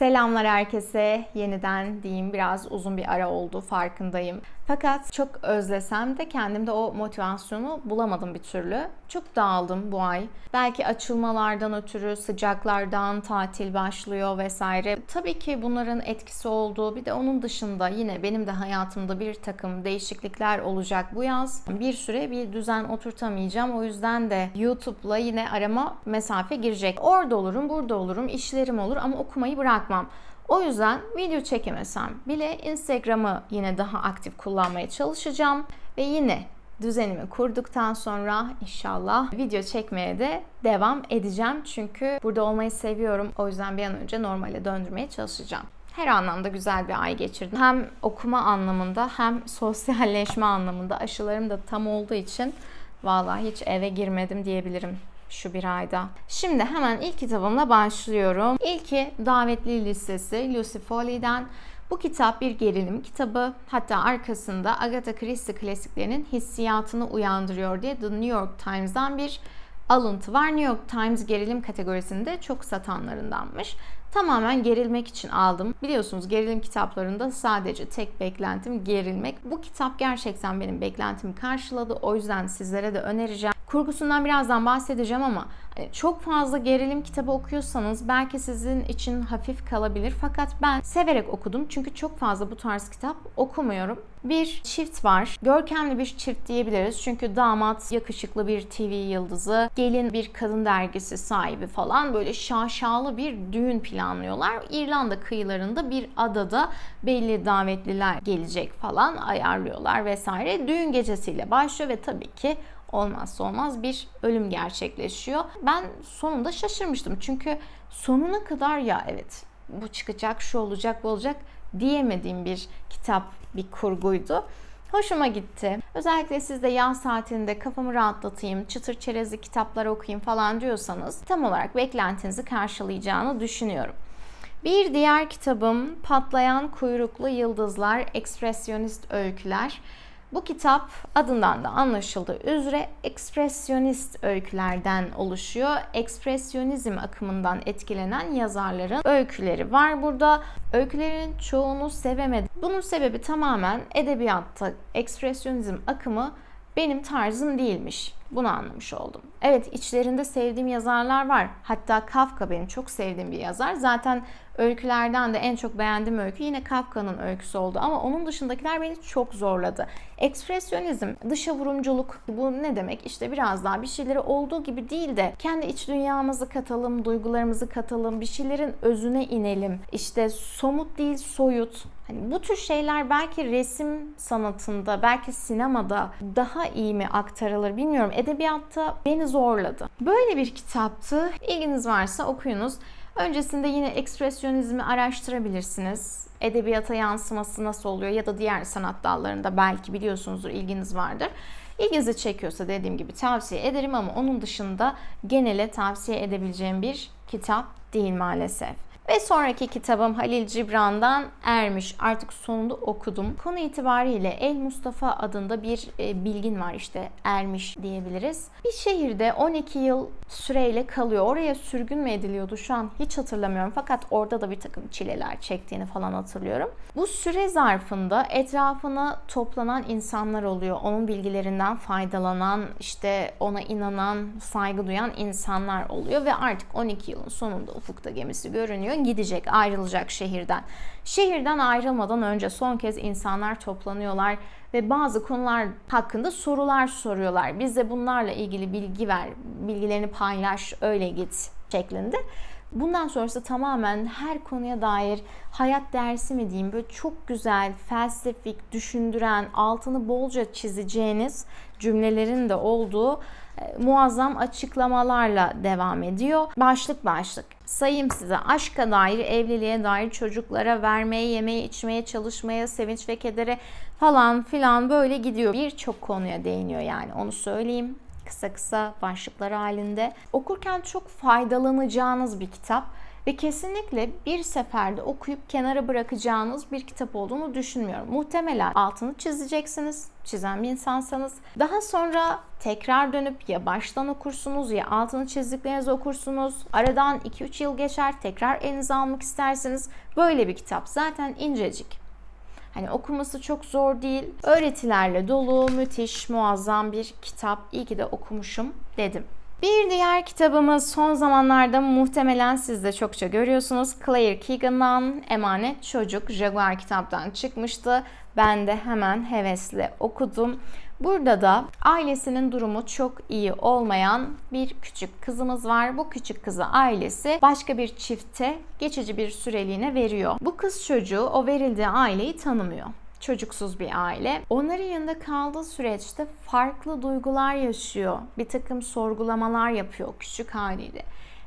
Selamlar herkese. Yeniden diyeyim biraz uzun bir ara oldu farkındayım. Fakat çok özlesem de kendimde o motivasyonu bulamadım bir türlü. Çok dağıldım bu ay. Belki açılmalardan ötürü, sıcaklardan, tatil başlıyor vesaire. Tabii ki bunların etkisi olduğu bir de onun dışında yine benim de hayatımda bir takım değişiklikler olacak bu yaz. Bir süre bir düzen oturtamayacağım. O yüzden de YouTube'la yine arama mesafe girecek. Orada olurum, burada olurum, işlerim olur ama okumayı bırakmam. O yüzden video çekemesem bile Instagram'ı yine daha aktif kullanmaya çalışacağım ve yine düzenimi kurduktan sonra inşallah video çekmeye de devam edeceğim. Çünkü burada olmayı seviyorum. O yüzden bir an önce normale döndürmeye çalışacağım. Her anlamda güzel bir ay geçirdim. Hem okuma anlamında hem sosyalleşme anlamında aşılarım da tam olduğu için vallahi hiç eve girmedim diyebilirim şu bir ayda. Şimdi hemen ilk kitabımla başlıyorum. İlki Davetli Listesi Lucy Foley'den. Bu kitap bir gerilim kitabı. Hatta arkasında Agatha Christie klasiklerinin hissiyatını uyandırıyor diye The New York Times'dan bir alıntı var. New York Times gerilim kategorisinde çok satanlarındanmış. Tamamen gerilmek için aldım. Biliyorsunuz gerilim kitaplarında sadece tek beklentim gerilmek. Bu kitap gerçekten benim beklentimi karşıladı. O yüzden sizlere de önereceğim. Kurgusundan birazdan bahsedeceğim ama çok fazla gerilim kitabı okuyorsanız belki sizin için hafif kalabilir. Fakat ben severek okudum çünkü çok fazla bu tarz kitap okumuyorum. Bir çift var. Görkemli bir çift diyebiliriz. Çünkü damat yakışıklı bir TV yıldızı, gelin bir kadın dergisi sahibi falan böyle şaşalı bir düğün planlıyorlar. İrlanda kıyılarında bir adada belli davetliler gelecek falan ayarlıyorlar vesaire. Düğün gecesiyle başlıyor ve tabii ki olmazsa olmaz bir ölüm gerçekleşiyor. Ben sonunda şaşırmıştım. Çünkü sonuna kadar ya evet bu çıkacak, şu olacak, bu olacak diyemediğim bir kitap, bir kurguydu. Hoşuma gitti. Özellikle siz de yaz saatinde kafamı rahatlatayım, çıtır çerezli kitaplar okuyayım falan diyorsanız tam olarak beklentinizi karşılayacağını düşünüyorum. Bir diğer kitabım Patlayan Kuyruklu Yıldızlar, Ekspresyonist Öyküler. Bu kitap adından da anlaşıldığı üzere ekspresyonist öykülerden oluşuyor. Ekspresyonizm akımından etkilenen yazarların öyküleri var burada. Öykülerin çoğunu sevemedim. Bunun sebebi tamamen edebiyatta ekspresyonizm akımı benim tarzım değilmiş. Bunu anlamış oldum. Evet içlerinde sevdiğim yazarlar var. Hatta Kafka benim çok sevdiğim bir yazar. Zaten öykülerden de en çok beğendiğim öykü yine Kafka'nın öyküsü oldu. Ama onun dışındakiler beni çok zorladı. Ekspresyonizm, dışa vurumculuk bu ne demek? İşte biraz daha bir şeyleri olduğu gibi değil de kendi iç dünyamızı katalım, duygularımızı katalım, bir şeylerin özüne inelim. İşte somut değil soyut. Hani bu tür şeyler belki resim sanatında, belki sinemada daha iyi mi aktarılır bilmiyorum. Edebiyatta beni zorladı. Böyle bir kitaptı. İlginiz varsa okuyunuz. Öncesinde yine ekspresyonizmi araştırabilirsiniz. Edebiyata yansıması nasıl oluyor ya da diğer sanat dallarında belki biliyorsunuzdur, ilginiz vardır. İlginizi çekiyorsa dediğim gibi tavsiye ederim ama onun dışında genele tavsiye edebileceğim bir kitap değil maalesef. Ve sonraki kitabım Halil Cibran'dan Ermiş. Artık sonunda okudum. Konu itibariyle El Mustafa adında bir e, bilgin var işte Ermiş diyebiliriz. Bir şehirde 12 yıl süreyle kalıyor. Oraya sürgün mü ediliyordu şu an hiç hatırlamıyorum. Fakat orada da bir takım çileler çektiğini falan hatırlıyorum. Bu süre zarfında etrafına toplanan insanlar oluyor. Onun bilgilerinden faydalanan, işte ona inanan, saygı duyan insanlar oluyor ve artık 12 yılın sonunda ufukta gemisi görünüyor gidecek, ayrılacak şehirden. Şehirden ayrılmadan önce son kez insanlar toplanıyorlar ve bazı konular hakkında sorular soruyorlar. Bize bunlarla ilgili bilgi ver, bilgilerini paylaş, öyle git şeklinde. Bundan sonrası tamamen her konuya dair hayat dersi mi diyeyim böyle çok güzel, felsefik, düşündüren, altını bolca çizeceğiniz cümlelerin de olduğu e, muazzam açıklamalarla devam ediyor. Başlık başlık. Sayayım size aşka dair, evliliğe dair, çocuklara vermeye, yemeye, içmeye, çalışmaya, sevinç ve kedere falan filan böyle gidiyor. Birçok konuya değiniyor yani onu söyleyeyim kısa kısa başlıklar halinde. Okurken çok faydalanacağınız bir kitap. Ve kesinlikle bir seferde okuyup kenara bırakacağınız bir kitap olduğunu düşünmüyorum. Muhtemelen altını çizeceksiniz, çizen bir insansanız. Daha sonra tekrar dönüp ya baştan okursunuz ya altını çizdiklerinizi okursunuz. Aradan 2-3 yıl geçer, tekrar elinize almak istersiniz. Böyle bir kitap zaten incecik. Hani okuması çok zor değil. Öğretilerle dolu, müthiş, muazzam bir kitap. İyi ki de okumuşum dedim. Bir diğer kitabımız son zamanlarda muhtemelen siz de çokça görüyorsunuz. Claire Keegan'dan Emanet Çocuk Jaguar kitaptan çıkmıştı. Ben de hemen hevesle okudum. Burada da ailesinin durumu çok iyi olmayan bir küçük kızımız var. Bu küçük kızı ailesi başka bir çifte geçici bir süreliğine veriyor. Bu kız çocuğu o verildiği aileyi tanımıyor çocuksuz bir aile. Onların yanında kaldığı süreçte farklı duygular yaşıyor. Bir takım sorgulamalar yapıyor küçük haliyle.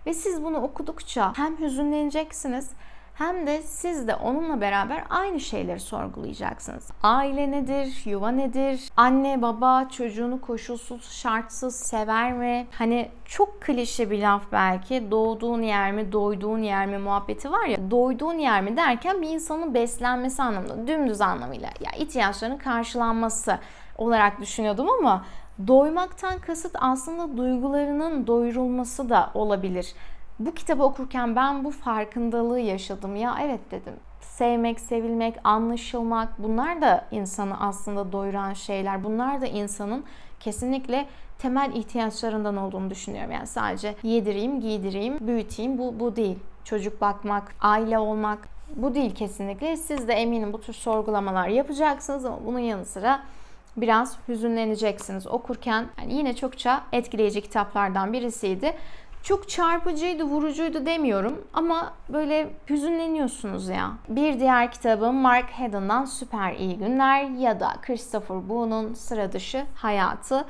Ve siz bunu okudukça hem hüzünleneceksiniz hem de siz de onunla beraber aynı şeyleri sorgulayacaksınız. Aile nedir? Yuva nedir? Anne baba çocuğunu koşulsuz şartsız sever mi? Hani çok klişe bir laf belki. Doğduğun yer mi, doyduğun yer mi muhabbeti var ya. Doyduğun yer mi derken bir insanın beslenmesi anlamında, dümdüz anlamıyla ya ihtiyaçlarının karşılanması olarak düşünüyordum ama doymaktan kasıt aslında duygularının doyurulması da olabilir bu kitabı okurken ben bu farkındalığı yaşadım. Ya evet dedim. Sevmek, sevilmek, anlaşılmak bunlar da insanı aslında doyuran şeyler. Bunlar da insanın kesinlikle temel ihtiyaçlarından olduğunu düşünüyorum. Yani sadece yedireyim, giydireyim, büyüteyim bu bu değil. Çocuk bakmak, aile olmak bu değil kesinlikle. Siz de eminim bu tür sorgulamalar yapacaksınız ama bunun yanı sıra biraz hüzünleneceksiniz okurken. Yani yine çokça etkileyici kitaplardan birisiydi. Çok çarpıcıydı, vurucuydu demiyorum ama böyle hüzünleniyorsunuz ya. Bir diğer kitabım Mark Haddon'dan Süper İyi Günler ya da Christopher Boo'nun Sıra Dışı Hayatı.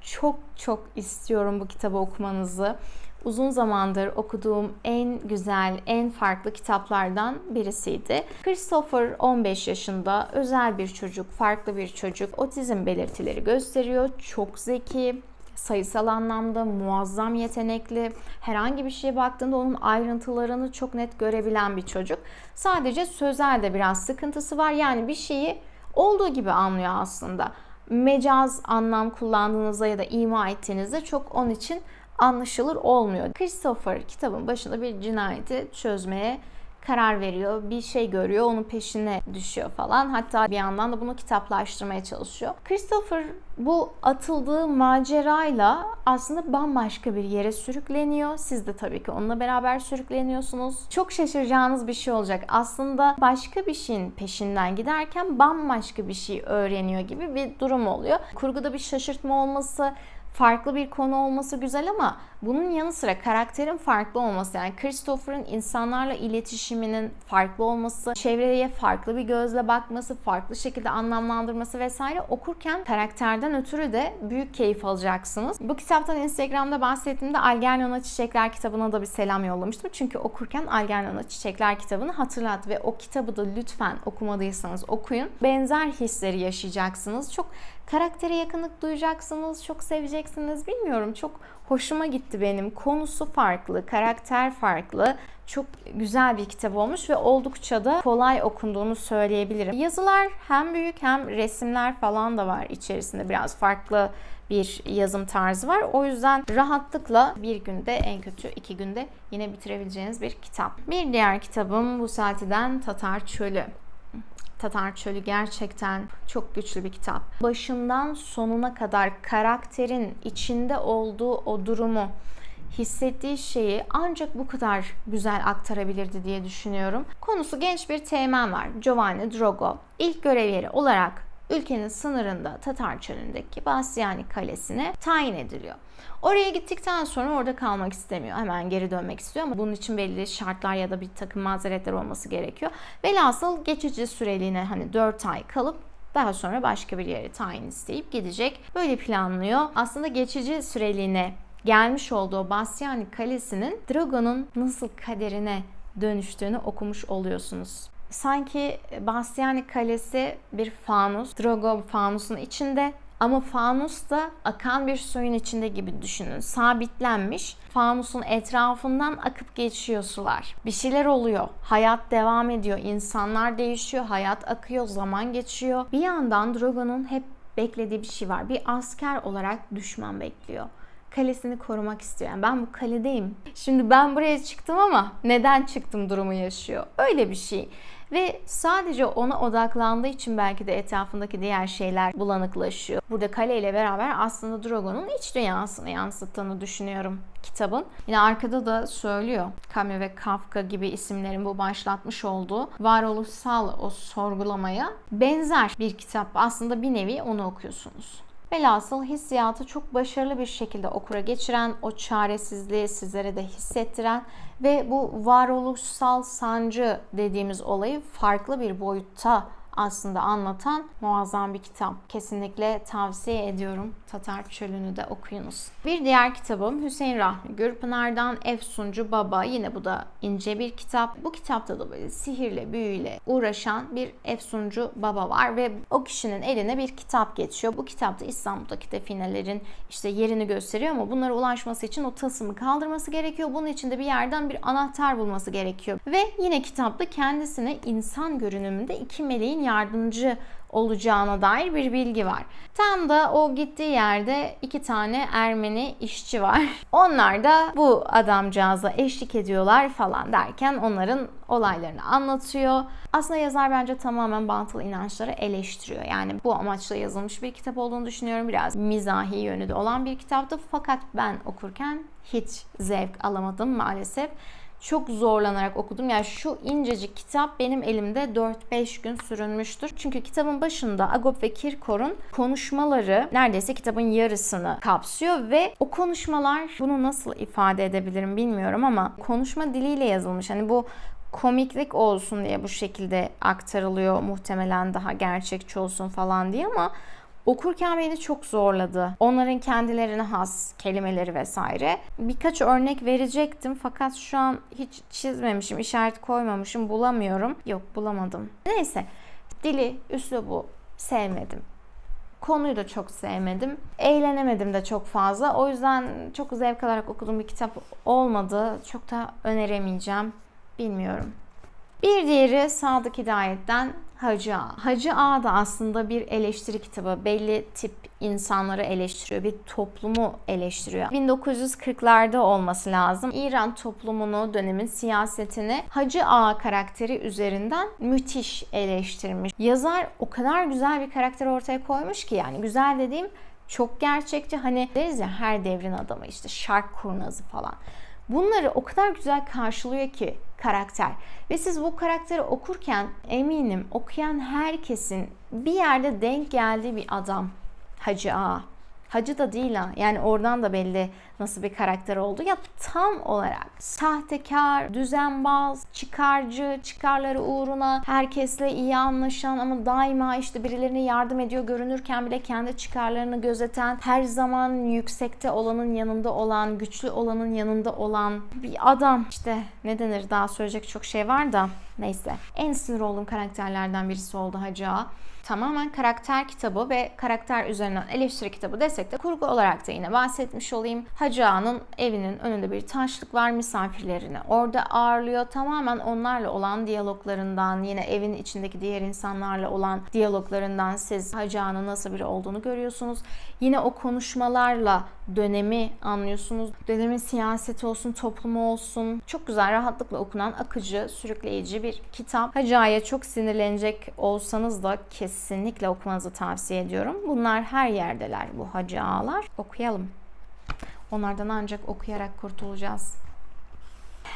Çok çok istiyorum bu kitabı okumanızı. Uzun zamandır okuduğum en güzel, en farklı kitaplardan birisiydi. Christopher 15 yaşında, özel bir çocuk, farklı bir çocuk. Otizm belirtileri gösteriyor. Çok zeki, sayısal anlamda muazzam yetenekli, herhangi bir şeye baktığında onun ayrıntılarını çok net görebilen bir çocuk. Sadece sözelde biraz sıkıntısı var. Yani bir şeyi olduğu gibi anlıyor aslında. Mecaz anlam kullandığınızda ya da ima ettiğinizde çok onun için anlaşılır olmuyor. Christopher kitabın başında bir cinayeti çözmeye karar veriyor, bir şey görüyor, onun peşine düşüyor falan. Hatta bir yandan da bunu kitaplaştırmaya çalışıyor. Christopher bu atıldığı macerayla aslında bambaşka bir yere sürükleniyor. Siz de tabii ki onunla beraber sürükleniyorsunuz. Çok şaşıracağınız bir şey olacak. Aslında başka bir şeyin peşinden giderken bambaşka bir şey öğreniyor gibi bir durum oluyor. Kurguda bir şaşırtma olması, farklı bir konu olması güzel ama bunun yanı sıra karakterin farklı olması yani Christopher'ın insanlarla iletişiminin farklı olması, çevreye farklı bir gözle bakması, farklı şekilde anlamlandırması vesaire okurken karakterden ötürü de büyük keyif alacaksınız. Bu kitaptan Instagram'da bahsettiğimde Algernon'a Çiçekler kitabına da bir selam yollamıştım. Çünkü okurken Algernon'a Çiçekler kitabını hatırlat ve o kitabı da lütfen okumadıysanız okuyun. Benzer hisleri yaşayacaksınız. Çok karaktere yakınlık duyacaksınız, çok seveceksiniz. Bilmiyorum çok hoşuma gitti benim. Konusu farklı, karakter farklı. Çok güzel bir kitap olmuş ve oldukça da kolay okunduğunu söyleyebilirim. Yazılar hem büyük hem resimler falan da var içerisinde. Biraz farklı bir yazım tarzı var. O yüzden rahatlıkla bir günde en kötü iki günde yine bitirebileceğiniz bir kitap. Bir diğer kitabım bu saatiden Tatar Çölü. Tatar Çölü gerçekten çok güçlü bir kitap. Başından sonuna kadar karakterin içinde olduğu o durumu hissettiği şeyi ancak bu kadar güzel aktarabilirdi diye düşünüyorum. Konusu genç bir teğmen var. Giovanni Drogo. İlk görev yeri olarak ülkenin sınırında Tatar Çölü'ndeki Basyani Kalesi'ne tayin ediliyor. Oraya gittikten sonra orada kalmak istemiyor. Hemen geri dönmek istiyor ama bunun için belli şartlar ya da bir takım mazeretler olması gerekiyor. Velhasıl geçici süreliğine hani 4 ay kalıp daha sonra başka bir yere tayin isteyip gidecek. Böyle planlıyor. Aslında geçici süreliğine gelmiş olduğu Basyani Kalesi'nin Drogo'nun nasıl kaderine dönüştüğünü okumuş oluyorsunuz. Sanki Bastiani Kalesi bir fanus. Drogo fanusun içinde Ama fanus da akan bir suyun içinde gibi düşünün. Sabitlenmiş. Fanusun etrafından akıp geçiyor sular. Bir şeyler oluyor. Hayat devam ediyor. İnsanlar değişiyor. Hayat akıyor. Zaman geçiyor. Bir yandan Drogo'nun hep beklediği bir şey var. Bir asker olarak düşman bekliyor kalesini korumak istiyor. Yani ben bu kaledeyim. Şimdi ben buraya çıktım ama neden çıktım durumu yaşıyor. Öyle bir şey. Ve sadece ona odaklandığı için belki de etrafındaki diğer şeyler bulanıklaşıyor. Burada kale ile beraber aslında Drogo'nun iç dünyasını yansıttığını düşünüyorum kitabın. Yine arkada da söylüyor. Camus ve Kafka gibi isimlerin bu başlatmış olduğu varoluşsal o sorgulamaya benzer bir kitap. Aslında bir nevi onu okuyorsunuz. Velhasıl hissiyatı çok başarılı bir şekilde okura geçiren, o çaresizliği sizlere de hissettiren ve bu varoluşsal sancı dediğimiz olayı farklı bir boyutta aslında anlatan muazzam bir kitap. Kesinlikle tavsiye ediyorum. Tatar Çölü'nü de okuyunuz. Bir diğer kitabım Hüseyin Rahmi Gürpınar'dan Efsuncu Baba. Yine bu da ince bir kitap. Bu kitapta da böyle sihirle, büyüyle uğraşan bir Efsuncu Baba var ve o kişinin eline bir kitap geçiyor. Bu kitapta İstanbul'daki definelerin işte yerini gösteriyor ama bunlara ulaşması için o tasımı kaldırması gerekiyor. Bunun için de bir yerden bir anahtar bulması gerekiyor. Ve yine kitapta kendisine insan görünümünde iki meleğin yardımcı olacağına dair bir bilgi var. Tam da o gittiği yerde iki tane Ermeni işçi var. Onlar da bu adamcağıza eşlik ediyorlar falan derken onların olaylarını anlatıyor. Aslında yazar bence tamamen batıl inançları eleştiriyor. Yani bu amaçla yazılmış bir kitap olduğunu düşünüyorum. Biraz mizahi yönü de olan bir kitaptı. Fakat ben okurken hiç zevk alamadım maalesef çok zorlanarak okudum. Yani şu incecik kitap benim elimde 4-5 gün sürünmüştür. Çünkü kitabın başında Agop ve Kirkor'un konuşmaları neredeyse kitabın yarısını kapsıyor ve o konuşmalar bunu nasıl ifade edebilirim bilmiyorum ama konuşma diliyle yazılmış. Hani bu komiklik olsun diye bu şekilde aktarılıyor muhtemelen daha gerçekçi olsun falan diye ama Okurken beni çok zorladı. Onların kendilerine has kelimeleri vesaire. Birkaç örnek verecektim fakat şu an hiç çizmemişim, işaret koymamışım, bulamıyorum. Yok bulamadım. Neyse. Dili, üslubu sevmedim. Konuyu da çok sevmedim. Eğlenemedim de çok fazla. O yüzden çok zevk alarak okuduğum bir kitap olmadı. Çok da öneremeyeceğim. Bilmiyorum. Bir diğeri Sadık Hidayet'ten Hacı Ağa. Hacı Ağa da aslında bir eleştiri kitabı. Belli tip insanları eleştiriyor, bir toplumu eleştiriyor. 1940'larda olması lazım. İran toplumunu, dönemin siyasetini Hacı Ağa karakteri üzerinden müthiş eleştirmiş. Yazar o kadar güzel bir karakter ortaya koymuş ki yani güzel dediğim çok gerçekçi. Hani deriz ya her devrin adamı işte şark kurnazı falan. Bunları o kadar güzel karşılıyor ki karakter. Ve siz bu karakteri okurken eminim okuyan herkesin bir yerde denk geldiği bir adam. Hacı Ağa. Hacı da değil ha. Yani oradan da belli nasıl bir karakter oldu. Ya tam olarak sahtekar, düzenbaz, çıkarcı, çıkarları uğruna herkesle iyi anlaşan ama daima işte birilerine yardım ediyor görünürken bile kendi çıkarlarını gözeten, her zaman yüksekte olanın yanında olan, güçlü olanın yanında olan bir adam. İşte ne denir daha söyleyecek çok şey var da neyse. En sinir olduğum karakterlerden birisi oldu Hacı Ağa tamamen karakter kitabı ve karakter üzerinden eleştiri kitabı desek de kurgu olarak da yine bahsetmiş olayım. Hacı Ağa'nın evinin önünde bir taşlık var misafirlerini. Orada ağırlıyor. Tamamen onlarla olan diyaloglarından yine evin içindeki diğer insanlarla olan diyaloglarından siz Hacı Ağa'nın nasıl biri olduğunu görüyorsunuz. Yine o konuşmalarla dönemi anlıyorsunuz. Dönemin siyaseti olsun, toplumu olsun. Çok güzel, rahatlıkla okunan, akıcı, sürükleyici bir kitap. Hacı Ağa'ya çok sinirlenecek olsanız da kesin kesinlikle okumanızı tavsiye ediyorum. Bunlar her yerdeler bu hacı ağalar. Okuyalım. Onlardan ancak okuyarak kurtulacağız.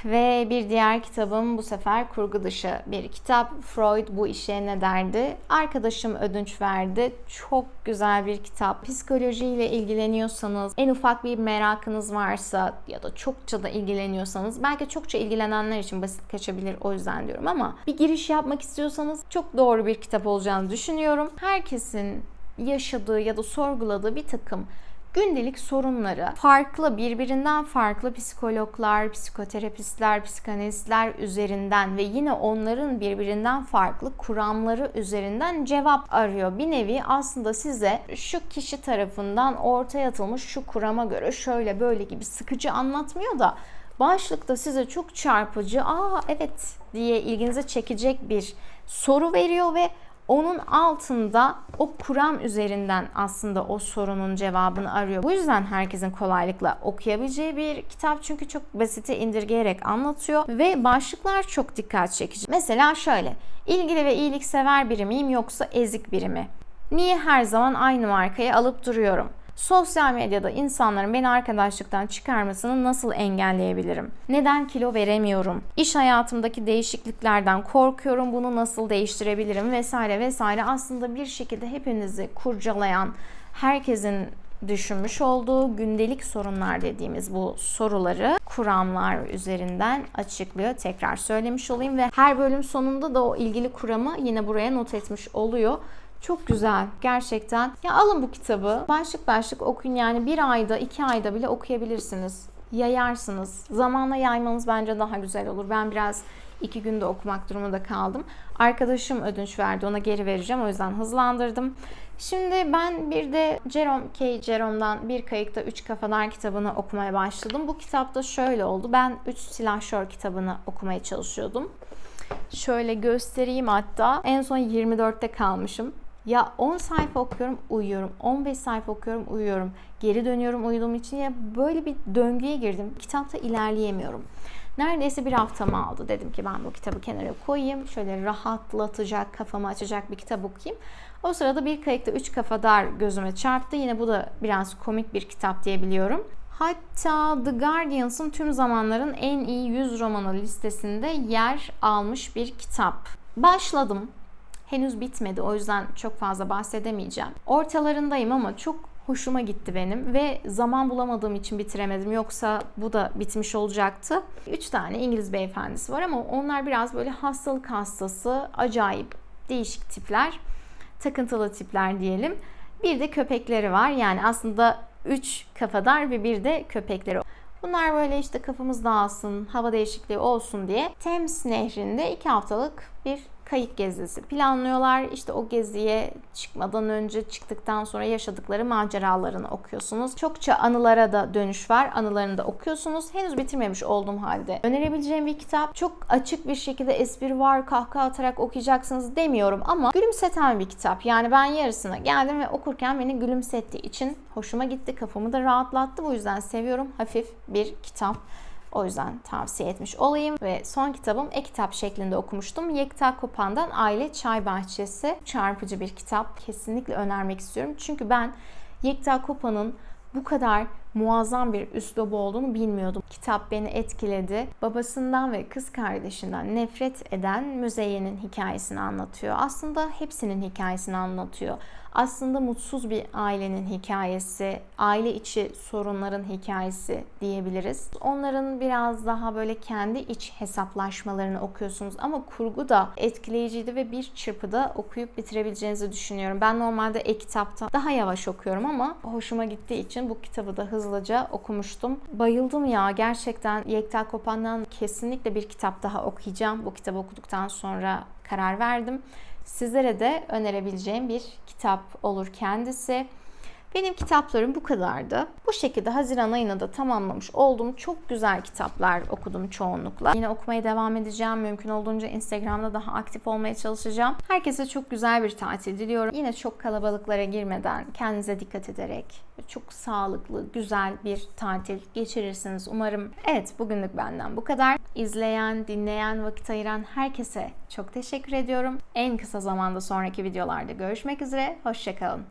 Ve bir diğer kitabım bu sefer kurgu dışı bir kitap. Freud bu işe ne derdi? Arkadaşım ödünç verdi. Çok güzel bir kitap. Psikolojiyle ilgileniyorsanız, en ufak bir merakınız varsa ya da çokça da ilgileniyorsanız, belki çokça ilgilenenler için basit kaçabilir o yüzden diyorum ama bir giriş yapmak istiyorsanız çok doğru bir kitap olacağını düşünüyorum. Herkesin yaşadığı ya da sorguladığı bir takım gündelik sorunları farklı birbirinden farklı psikologlar, psikoterapistler, psikanalistler üzerinden ve yine onların birbirinden farklı kuramları üzerinden cevap arıyor. Bir nevi aslında size şu kişi tarafından ortaya atılmış şu kurama göre şöyle böyle gibi sıkıcı anlatmıyor da başlıkta size çok çarpıcı, aa evet diye ilginize çekecek bir soru veriyor ve onun altında o kuram üzerinden aslında o sorunun cevabını arıyor. Bu yüzden herkesin kolaylıkla okuyabileceği bir kitap çünkü çok basite indirgeyerek anlatıyor ve başlıklar çok dikkat çekici. Mesela şöyle, ilgili ve iyiliksever biri miyim yoksa ezik biri mi? Niye her zaman aynı markayı alıp duruyorum? Sosyal medyada insanların beni arkadaşlıktan çıkarmasını nasıl engelleyebilirim? Neden kilo veremiyorum? İş hayatımdaki değişikliklerden korkuyorum. Bunu nasıl değiştirebilirim? Vesaire vesaire. Aslında bir şekilde hepinizi kurcalayan, herkesin düşünmüş olduğu gündelik sorunlar dediğimiz bu soruları kuramlar üzerinden açıklıyor. Tekrar söylemiş olayım ve her bölüm sonunda da o ilgili kuramı yine buraya not etmiş oluyor. Çok güzel gerçekten. Ya alın bu kitabı başlık başlık okuyun yani bir ayda iki ayda bile okuyabilirsiniz. Yayarsınız. Zamanla yaymanız bence daha güzel olur. Ben biraz iki günde okumak durumunda kaldım. Arkadaşım ödünç verdi ona geri vereceğim o yüzden hızlandırdım. Şimdi ben bir de Jerome K. Jerome'dan Bir Kayıkta Üç Kafadar kitabını okumaya başladım. Bu kitapta şöyle oldu. Ben Üç Silahşör kitabını okumaya çalışıyordum. Şöyle göstereyim hatta. En son 24'te kalmışım. Ya 10 sayfa okuyorum, uyuyorum. 15 sayfa okuyorum, uyuyorum. Geri dönüyorum uyuduğum için ya böyle bir döngüye girdim. Kitapta ilerleyemiyorum. Neredeyse bir haftamı aldı. Dedim ki ben bu kitabı kenara koyayım. Şöyle rahatlatacak, kafamı açacak bir kitap okuyayım. O sırada bir kayıkta üç kafadar gözüme çarptı. Yine bu da biraz komik bir kitap diyebiliyorum. Hatta The Guardians'ın tüm zamanların en iyi 100 romanı listesinde yer almış bir kitap. Başladım henüz bitmedi. O yüzden çok fazla bahsedemeyeceğim. Ortalarındayım ama çok hoşuma gitti benim ve zaman bulamadığım için bitiremedim. Yoksa bu da bitmiş olacaktı. Üç tane İngiliz beyefendisi var ama onlar biraz böyle hastalık hastası, acayip değişik tipler, takıntılı tipler diyelim. Bir de köpekleri var. Yani aslında üç kafadar ve bir de köpekleri. Bunlar böyle işte kafamız dağılsın, hava değişikliği olsun diye Thames Nehri'nde iki haftalık bir kayık gezisi planlıyorlar. İşte o geziye çıkmadan önce çıktıktan sonra yaşadıkları maceralarını okuyorsunuz. Çokça anılara da dönüş var. Anılarını da okuyorsunuz. Henüz bitirmemiş olduğum halde. Önerebileceğim bir kitap. Çok açık bir şekilde espri var, kahkaha atarak okuyacaksınız demiyorum ama gülümseten bir kitap. Yani ben yarısına geldim ve okurken beni gülümsettiği için hoşuma gitti. Kafamı da rahatlattı. Bu yüzden seviyorum. Hafif bir kitap. O yüzden tavsiye etmiş olayım. Ve son kitabım e-kitap şeklinde okumuştum. Yekta Kopan'dan Aile Çay Bahçesi. Çarpıcı bir kitap. Kesinlikle önermek istiyorum. Çünkü ben Yekta Kopan'ın bu kadar muazzam bir üslubu olduğunu bilmiyordum. Kitap beni etkiledi. Babasından ve kız kardeşinden nefret eden Müzeyyen'in hikayesini anlatıyor. Aslında hepsinin hikayesini anlatıyor. Aslında mutsuz bir ailenin hikayesi, aile içi sorunların hikayesi diyebiliriz. Onların biraz daha böyle kendi iç hesaplaşmalarını okuyorsunuz ama kurgu da etkileyiciydi ve bir çırpıda okuyup bitirebileceğinizi düşünüyorum. Ben normalde e-kitapta daha yavaş okuyorum ama hoşuma gittiği için bu kitabı da hızlıca okumuştum. Bayıldım ya gerçekten Yekta Kopan'dan kesinlikle bir kitap daha okuyacağım. Bu kitabı okuduktan sonra karar verdim. Sizlere de önerebileceğim bir kitap olur kendisi. Benim kitaplarım bu kadardı. Bu şekilde Haziran ayını da tamamlamış oldum. Çok güzel kitaplar okudum çoğunlukla. Yine okumaya devam edeceğim. Mümkün olduğunca Instagram'da daha aktif olmaya çalışacağım. Herkese çok güzel bir tatil diliyorum. Yine çok kalabalıklara girmeden, kendinize dikkat ederek çok sağlıklı, güzel bir tatil geçirirsiniz umarım. Evet, bugünlük benden bu kadar. İzleyen, dinleyen, vakit ayıran herkese çok teşekkür ediyorum. En kısa zamanda sonraki videolarda görüşmek üzere. Hoşçakalın.